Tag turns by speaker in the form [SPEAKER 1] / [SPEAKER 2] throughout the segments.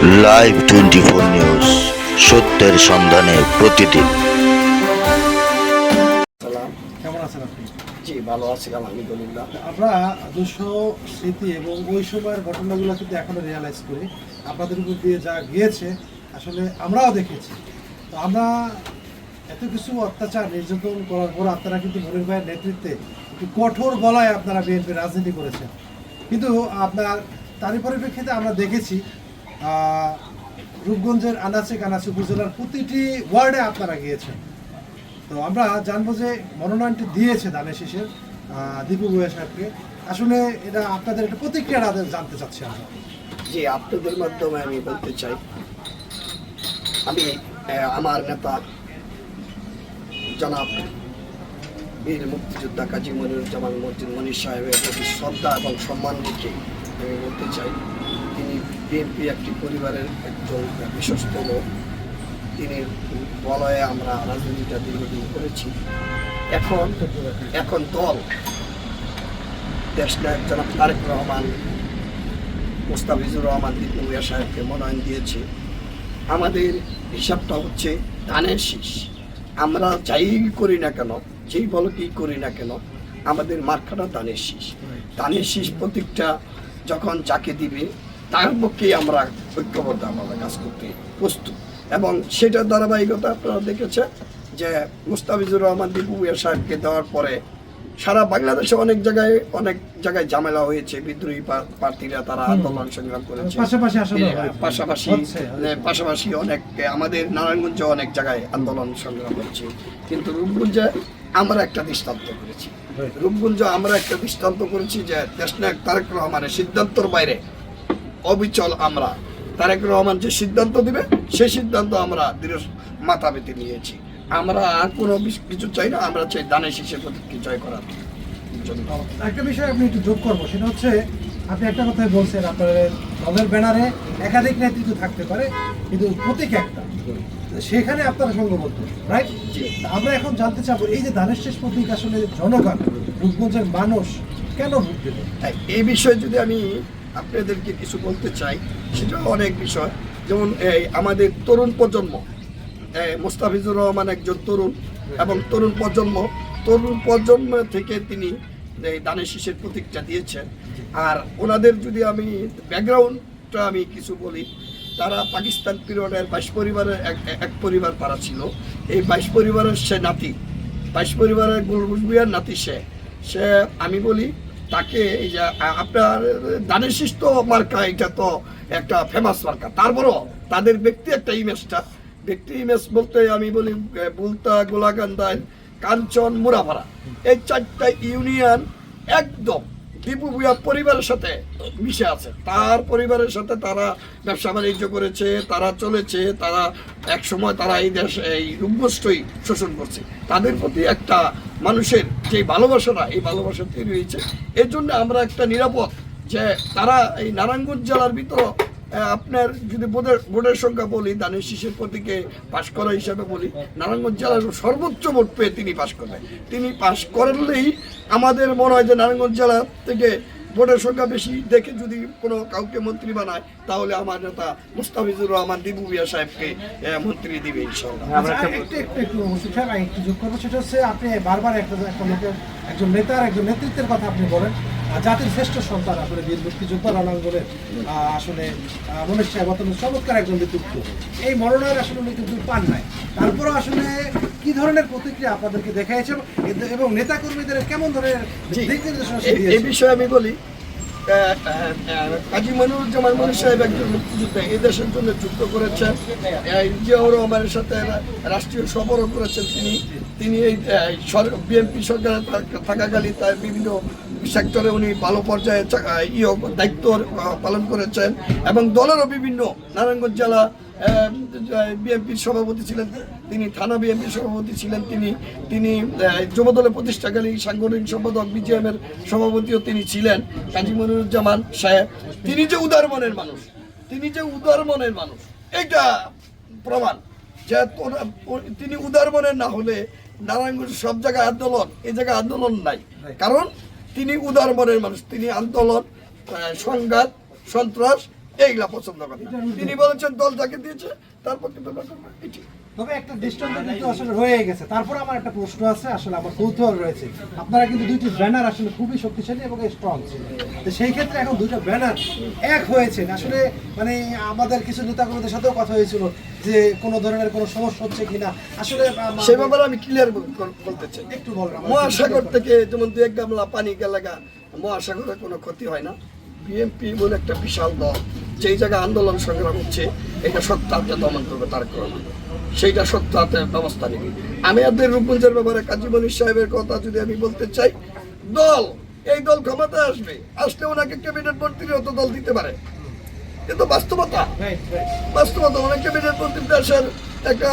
[SPEAKER 1] Live twenty four news সত্যের সন্ধানে প্রতিদিন।
[SPEAKER 2] কেমন আছেন আপনি?
[SPEAKER 3] জি ভালো আছি আলহামদুলিল্লাহ।
[SPEAKER 2] আমরা দুশো স্মৃতি এবং ওই সময়ের ঘটনাগুলো কিন্তু এখনও রিয়ালাইজ করি। আপনাদের উপর দিয়ে যা গিয়েছে আসলে আমরাও দেখেছি। তো আমরা এত কিছু অত্যাচার নির্যাতন করার পর আপনারা কিন্তু মনির ভাইয়ের নেতৃত্বে একটু কঠোর গলায় আপনারা বিএনপি রাজনীতি করেছেন। কিন্তু আপনার তারই পরিপ্রেক্ষিতে আমরা দেখেছি রূপগঞ্জের আনাচে কানাচে উপজেলার প্রতিটি ওয়ার্ডে আপনারা গিয়েছেন। তো আমরা জানব যে মনোনয়নটি দিয়েছে দানের শেষের দীপু ভূয়া সাহেবকে। আসলে এটা আপনাদের একটা প্রতিক্রিয়া জানতে চাচ্ছি আমরা।
[SPEAKER 3] জি, আপনাদের মাধ্যমে আমি বলতে চাই, আমি আমার নেতা জনাব বীর মুক্তিযোদ্ধা কাজী মনিরুজ্জামান মসজিদ মনির সাহেবের প্রতি শ্রদ্ধা এবং সম্মান রেখে আমি বলতে চাই তিনি বিএনপি একটি পরিবারের একজন বিশ্বস্ত লোক। তিনি বলয়ে আমরা রাজনীতিটা দীর্ঘদিন করেছি। এখন এখন দল দেশ নায়ক জনাব তারেক রহমান মুস্তাফিজুর রহমান দিপুরিয়া সাহেবকে মনোনয়ন দিয়েছে। আমাদের হিসাবটা হচ্ছে ধানের শীষ। আমরা যাই করি না কেন যেই বলকেই করি না কেন আমাদের মার্কাটা ধানের শীষ। ধানের শীষ প্রতীকটা যখন যাকে দিবে তার পক্ষেই আমরা ঐক্যবদ্ধ আমরা কাজ করতে প্রস্তুত। এবং সেটার ধারাবাহিকতা আপনারা দেখেছেন যে মুস্তাফিজুর রহমান দিপুরিয়া সাহেবকে দেওয়ার পরে সারা বাংলাদেশে অনেক জায়গায় অনেক জায়গায় ঝামেলা হয়েছে বিদ্রোহী প্রার্থীরা তারা আন্দোলন সংগ্রাম করেছে।
[SPEAKER 2] পাশাপাশি হয়েছে।
[SPEAKER 3] পাশাপাশি অনেক আমাদের নারায়ণগঞ্জে অনেক জায়গায় আন্দোলন সংগ্রাম হচ্ছে কিন্তু রূপগঞ্জে আমরা একটা দৃষ্টান্ত করেছি. রূপগঞ্জে আমরা একটা দৃষ্টান্ত করেছি যে দেশনায়ক তারেক রহমানের সিদ্ধান্তর বাইরে অবিচল আমরা। তারেক রহমান যে সিদ্ধান্ত দিবে সেই সিদ্ধান্ত আমরা দৃঢ় মাথা পেতে নিয়েছি। আমরা আর কোনো কিছু চাই না আমরা চাই দানের শীষে প্রতীককে জয় করার জন্য।
[SPEAKER 2] একটা বিষয় আপনি একটু যোগ করব সেটা হচ্ছে আপনি একটা কথাই বলছেন আপনার দলের ব্যানারে একাধিক নেতৃত্ব থাকতে পারে কিন্তু প্রতীক একটা। সেখানে আপনারা সঙ্গবদ্ধ রাইট। আমরা এখন জানতে চাবো এই যে ধানের শেষ প্রতীক আসলে জনগণ রূপগঞ্জের মানুষ কেন ভোট দেবে?
[SPEAKER 3] তাই এই বিষয়ে যদি আমি আপনাদেরকে কিছু বলতে চাই সেটা অনেক বিষয়। যেমন, এই আমাদের তরুণ প্রজন্ম মোস্তাফিজুর রহমান একজন তরুণ এবং তরুণ প্রজন্ম তরুণ প্রজন্ম থেকে তিনি দানের শীষের প্রতীকটা দিয়েছেন। আর ওনাদের যদি আমি ব্যাকগ্রাউন্ডটা আমি কিছু বলি, তারা পাকিস্তান পিরিয়ডের বাইশ পরিবারের এক এক পরিবার তারা ছিল। এই বাইশ পরিবারের সে নাতি, বাইশ পরিবারের গুলবুসবিয়ার নাতি সে সে আমি বলি তাকে এই যে আপনার দানের শিষ্ট মার্কা, এটা তো একটা ফেমাস মার্কা। তারপরও তাদের ব্যক্তি একটা ইমেজটা ব্যক্তি ইমেজ বলতে আমি বলি বুলতা গোলাকান্দায় কাঞ্চন মুরাভারা। এই চারটা ইউনিয়ন একদম দীপু ভূয়া পরিবারের সাথে মিশে আছে। তার পরিবারের সাথে তারা ব্যবসা বাণিজ্য করেছে, তারা চলেছে, তারা এক সময় তারা এই দেশ, এই রূপগোষ্ঠই শোষণ করছে। তাদের প্রতি একটা মানুষের যে ভালোবাসাটা, এই ভালোবাসা তৈরি হয়েছে। এর জন্য আমরা একটা নিরাপদ যে তারা এই নারায়ণগঞ্জ জেলার ভিতর আপনার যদি বোর্ডের বোর্ডের সংখ্যা বলি দানের শিশের প্রতীকে পাশ করা হিসাবে বলি নারায়ণগঞ্জ জেলার সর্বোচ্চ ভোট পেয়ে তিনি পাশ করবেন তিনি পাশ করলেই আমাদের মনে হয় যে নারায়ণগঞ্জ জেলা থেকে ভোটের সংখ্যা বেশি দেখে যদি কোনো কাউকে মন্ত্রী বানায় তাহলে আমার নেতা মুস্তাফিজুর রহমান দিবু মিয়া সাহেবকে মন্ত্রী দিবে ইনশাল্লাহ
[SPEAKER 2] আচ্ছা, একটু একটু একটু মুশফিক সাহেব, আমি একটু যোগ করব সেটা হচ্ছে আপনি বারবার একটা একটা লোকের একজন নেতার একজন নেতৃত্বের কথা আপনি বলেন। জাতির শ্রেষ্ঠ সন্তান আসলে বীর মুক্তিযোদ্ধা রণাঙ্গনের আসলে মনীষ সাহেব অত্যন্ত চমৎকার একজন নেতৃত্ব এই মনোনয়ন আসলে উনি কিন্তু পান নাই। তারপরেও আসলে কি ধরনের প্রতিক্রিয়া আপনাদেরকে দেখাইছে এবং- এবং নেতা কর্মীদের কেমন ধরনের দিক নির্দেশনা
[SPEAKER 3] এই- বিষয়ে আমি বলি কাজী মনিরুজ্জামান মনির সাহেব একজন মুক্তিযোদ্ধা এই দেশের জন্য যুদ্ধ করেছেন। জিয়াউর রহমানের সাথে রাষ্ট্রীয় সফরও করেছেন তিনি। তিনি এই বিএনপি সরকার থাক- থাকাকালীন তার বিভিন্ন সেক্টরে উনি ভালো পর্যায়ে ইয়ে দায়িত্ব পালন করেছেন এবং দলেরও বিভিন্ন নারায়ণগঞ্জ জেলা বিএনপির সভাপতি ছিলেন, তিনি থানা বিএনপির সভাপতি ছিলেন, তিনি তিনি যুবদলের প্রতিষ্ঠাকালীন সাংগঠনিক সম্পাদক বিজিএম এর সভাপতিও তিনি ছিলেন, কাজী মনিরুজ্জামান সাহেব। তিনি যে উদার মনের মানুষ, তিনি যে উদার মনের মানুষ, এটা প্রমাণ যে তিনি উদার মনের না হলে নারায়ণগঞ্জ সব জায়গায় আন্দোলন এই জায়গায় আন্দোলন নাই। কারণ তিনি উদার মনের মানুষ, তিনি আন্দোলন সংঘাত, সন্ত্রাস, এইগুলা পছন্দ করেন তিনি বলেছেন, দল যাকে দিয়েছে তারপর কিন্তু এটি।
[SPEAKER 2] তবে একটা দৃষ্টান্ত কিন্তু আসলে রয়ে গেছে। তারপর আমার একটা প্রশ্ন আছে আসলে আমার কৌতূহল রয়েছে। আপনারা কিন্তু দুইটি ব্যানার আসলে খুবই শক্তিশালী এবং স্ট্রং ছিল তো সেই ক্ষেত্রে এখন দুইটা ব্যানার এক হয়েছে। আসলে মানে আমাদের কিছু নেতাকর্মীদের সাথেও কথা হয়েছিল যে কোনো ধরনের কোনো সমস্যা হচ্ছে কিনা। আসলে আম-
[SPEAKER 3] সে ব্যাপারে আমি ক্লিয়ার বলতে চাই।
[SPEAKER 2] একটু বলেন
[SPEAKER 3] মহাসাগর থেকে যেমন দু এক গামলা পানি গেলাগা মহাসাগরে কোনো ক্ষতি হয় না। বিএনপি বলে একটা বিশাল দল যেই জায়গায় আন্দোলন সংগ্রাম হচ্ছে এটা সত্য হাতে দমন করবে তার রহমান সেইটা সত্য হাতে ব্যবস্থা নেবে। আমি আপনাদের রূপগঞ্জের ব্যাপারে কাজী মনির সাহেবের কথা যদি আমি বলতে চাই, দল, এই দল ক্ষমতা আসবে। আসলে ওনাকে ক্যাবিনেট মন্ত্রী অত দল দিতে পারে। কিন্তু বাস্তবতা. বাস্তবতা মানে ক্যাবিনেট মন্ত্রী দেশের একটা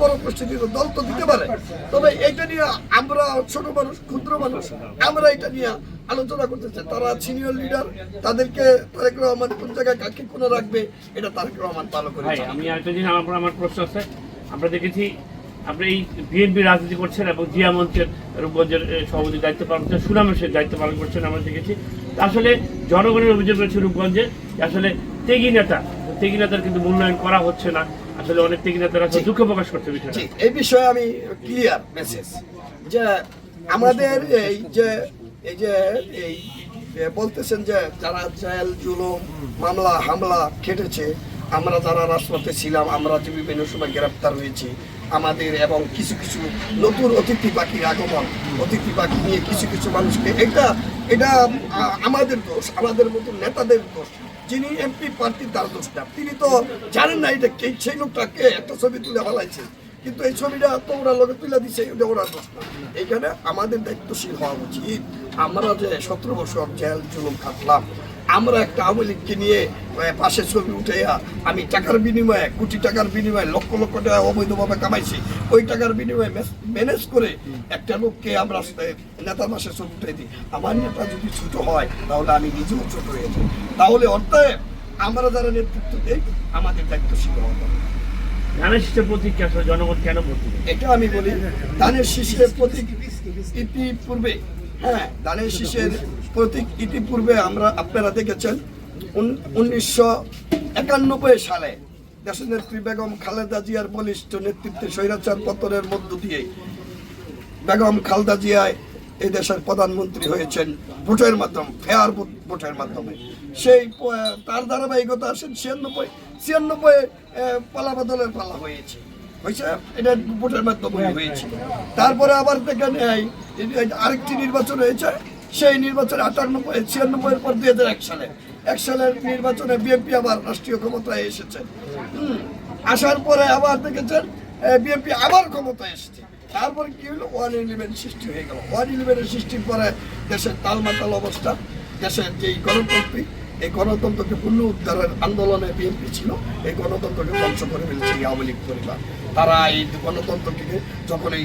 [SPEAKER 3] বড় প্রস্তুতির দল তো দিতে পারে। তবে এটা নিয়ে আমরা ছোট মানুষ ক্ষুদ্র মানুষ আমরা এটা নিয়ে আলোচনা করতে চাই। তারা সিনিয়র লিডার তাদেরকে তারেক রহমান কোন জায়গায় কাকে কোনে রাখবে এটা তারেক রহমান ভালো করে।
[SPEAKER 4] আমি আরেকটা জিনিস আমার আমার প্রশ্ন আছে। আমরা দেখেছি আপনি এই বিএনপি রাজনীতি করছেন এবং জিয়া মঞ্চের রূপগঞ্জের সভাপতি দায়িত্ব পালন করছেন সুনামের দায়িত্ব পালন করছেন আমরা দেখেছি। আসলে জনগণের অভিযোগ রয়েছে রূপগঞ্জে আসলে তেগি নেতা তেগি নেতার কিন্তু মূল্যায়ন করা হচ্ছে না। আসলে অনেক তেগি নেতারা দুঃখ প্রকাশ করছে বিষয়টা।
[SPEAKER 3] এই বিষয়ে আমি ক্লিয়ার মেসেজ যে আমাদের এই যে এই যে এই বলতেছেন যে যারা জেল জুলুম মামলা হামলা খেটেছে আমরা যারা রাজপথে ছিলাম আমরা যে বিভিন্ন সময় গ্রেপ্তার হয়েছি আমাদের এবং কিছু কিছু নতুন অতিথি পাখির আগমন অতিথি পাখি নিয়ে কিছু কিছু মানুষকে এটা এটা আমাদের দোষ আমাদের মতো নেতাদের দোষ। যিনি এমপি পার্টির তার দোষ তিনি তো জানেন না এটা কে, সেই লোকটাকে একটা ছবি তুলে ফেলাইছে কিন্তু এই ছবিটা তো ওরা লোকে তুলে দিচ্ছে এটা ওরা দোষ এইখানে আমাদের দায়িত্বশীল হওয়া উচিত। আমরা যে সতেরো বছর জেল জুলুম খাটলাম আমরা একটা আওয়ামী লীগকে নিয়ে পাশে ছবি উঠে আমি টাকার বিনিময়ে কোটি টাকার বিনিময়ে লক্ষ লক্ষ টাকা অবৈধভাবে কামাইছি। ওই টাকার বিনিময়ে ম্যানেজ করে একটা লোককে আমরা নেতার পাশে ছবি উঠে দিই। আমার নেতা যদি ছোট হয় তাহলে আমি নিজেও ছোট হয়ে যাই। তাহলে অর্থাৎ আমরা যারা নেতৃত্ব দেই আমাদের দায়িত্বশীল হওয়া দরকার।
[SPEAKER 4] ধানের শীতের প্রতীক জনগণ কেন
[SPEAKER 3] এটা আমি বলি ধানের শীষের প্রতীক ইতিপূর্বে হ্যাঁ ধানের শীষের প্রতীক ইতিপূর্বে আমরা আপনারা দেখেছেন। উনিশশো একানব্বই সালে দেশনেত্রী বেগম খালেদা জিয়ার বলিষ্ঠ নেতৃত্বে স্বৈরাচার পতনের মধ্য দিয়ে বেগম খালদা জিয়ায় এই দেশের প্রধানমন্ত্রী হয়েছেন ভোটের মাধ্যমে, ফেয়ার ভোটের মাধ্যমে। সেই তার ধারাবাহিকতা আসেন ছিয়ানব্বই ছিয়ানব্বই পালা বদলের পালা হয়েছে। হয়েছে, এটা ভোটের মাধ্যমে হয়েছে। তারপরে আবার দেখেন এই আরেকটি নির্বাচন হয়েছে, সেই নির্বাচনে আটানব্বই, ছিয়ানব্বইয়ের পর দুই হাজার এক সালে। এক সালের নির্বাচনে বিএনপি আবার রাষ্ট্রীয় ক্ষমতায় এসেছে। আসার পরে আবার দেখেছেন বিএনপি আবার ক্ষমতায় এসেছে। তারপরে কি হলো? ওয়ান ইলেভেন সৃষ্টি হয়ে গেল। ওয়ান ইলেভেনের সৃষ্টির পরে দেশের তালমাতাল অবস্থা, দেশের যেই গণতন্ত্রী, এই গণতন্ত্রকে পূর্ণ উদ্ধারের আন্দোলনে বিএনপি ছিল, এই গণতন্ত্রকে ধ্বংস করে ফেলেছে এই আওয়ামী লীগ পরিবার। তারা এই গণতন্ত্রকে যখন এই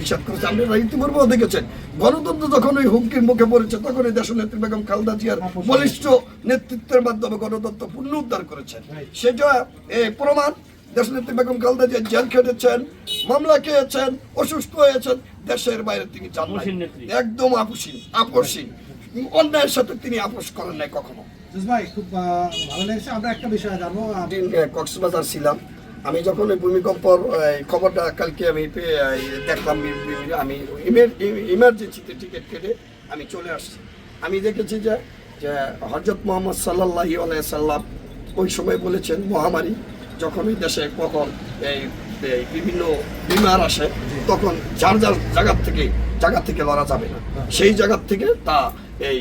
[SPEAKER 3] নিষেধ করেছে আপনারা ইতিপূর্বেও দেখেছেন। গণতন্ত্র যখন ওই হুমকির মুখে পড়েছে তখন এই দেশ নেত্রী বেগম খালদা জিয়ার বলিষ্ঠ নেতৃত্বের মাধ্যমে গণতন্ত্র পুনরুদ্ধার করেছেন। সেটা এ, প্রমাণ দেশনেত্রী বেগম খালদা জিয়া জেল খেটেছেন মামলা খেয়েছেন অসুস্থ হয়েছেন দেশের বাইরে তিনি যান। একদম আপুসীন আপসীন। অন্যায়ের সাথে তিনি আপোষ করেন নাই কখনো।
[SPEAKER 2] ভাই খুব ভালো লেগেছে। আমরা একটা বিষয় জানব
[SPEAKER 3] কক্সবাজার ছিলাম। আমি যখন ওই ভূমিকম্পর খবরটা কালকে আমি দেখলাম আমি ইমার্জেন্সিতে টিকিট কেটে আমি চলে আসছি। আমি দেখেছি যে যে হজরত মোহাম্মদ সাল্লাহি সাল্লাম ওই সময় বলেছেন মহামারী যখন এই দেশে কখন এই বিভিন্ন বিমার আসে তখন যার যার জায়গার থেকে জায়গা থেকে লড়া যাবে না। সেই জায়গার থেকে তা এই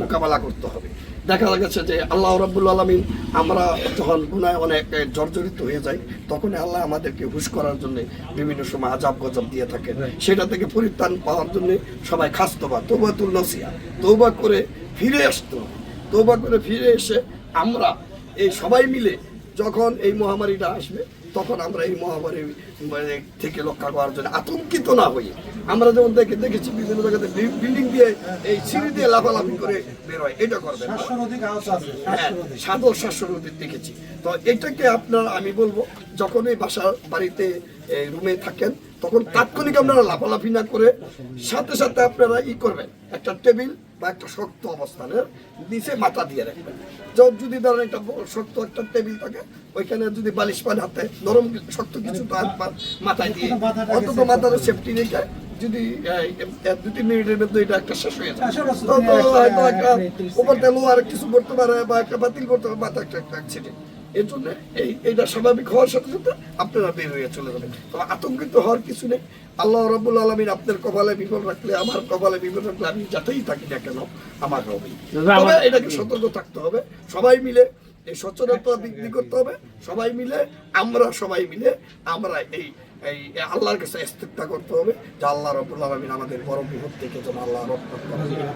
[SPEAKER 3] মোকাবেলা করতে হবে। দেখা গেছে যে আল্লাহ রাব্বুল আলমিন আমরা যখন গুনায় অনেক জর্জরিত হয়ে যাই তখন আল্লাহ আমাদেরকে হুশ করার জন্য বিভিন্ন সময় আজাব গজব দিয়ে থাকেন সেটা থেকে পরিত্রাণ পাওয়ার জন্য সবাই খাস তোবা তোবা তুল নসিয়া তৌবা করে ফিরে আসতো। তৌবা করে ফিরে এসে আমরা এই সবাই মিলে যখন এই মহামারীটা আসবে তখন আমরা এই মহামারী মানে, থেকে রক্ষা করার জন্য আতঙ্কিত না হই আমরা যেমন দেখে দেখেছি বিভিন্ন জায়গাতে বিল্ডিং দিয়ে এই সিঁড়ি দিয়ে লাফালাফি করে এটা করবে
[SPEAKER 2] অধিক
[SPEAKER 3] সাদর শাশ্বরদের দেখেছি। তো এটাকে আপনার আমি বলব যখন এই বাসার বাড়িতে রুমে থাকেন তখন তাৎক্ষণিক আপনারা লাফালাফি না করে সাথে সাথে আপনারা ই করবেন। একটা টেবিল বা একটা শক্ত অবস্থানের নিচে মাথা দিয়ে রাখবেন। যদি ধরেন একটা শক্ত একটা টেবিল থাকে ওইখানে যদি বালিশ পান হাতে নরম শক্ত কিছু হাত মাথায় দিয়ে অন্তত মাথার। সেফটি রেখে যদি মিনিটের মধ্যে এটা একটা শেষ হয়ে যায়।
[SPEAKER 2] হ্যাঁ,
[SPEAKER 3] তো হয়তো একটা তেলো আর কিছু করতে পারে বা একটা বাতিল করতে পারে মাথা একটা একটা অ্যাক্সিডেন্ট এর জন্য এই এটা স্বাভাবিক হওয়ার সাথে সাথে আপনারা বের হয়ে চলে যাবেন। তো আতঙ্কিত হওয়ার কিছু নেই। আল্লাহ রবুল আলমিন আপনার কপালে বিপদ রাখলে আমার কপালে বিপদ রাখলে আমি যাতেই থাকি না কেন আমার হবে। তবে এটাকে সতর্ক থাকতে হবে। সবাই মিলে এই সচেতনতা বৃদ্ধি করতে হবে। সবাই মিলে আমরা সবাই মিলে আমরা এই এই আল্লাহর কাছে করতে হবে যে আল্লাহ আলমিন আমাদের বড় বিপদ থেকে যেন আল্লাহ রক্ষা করেন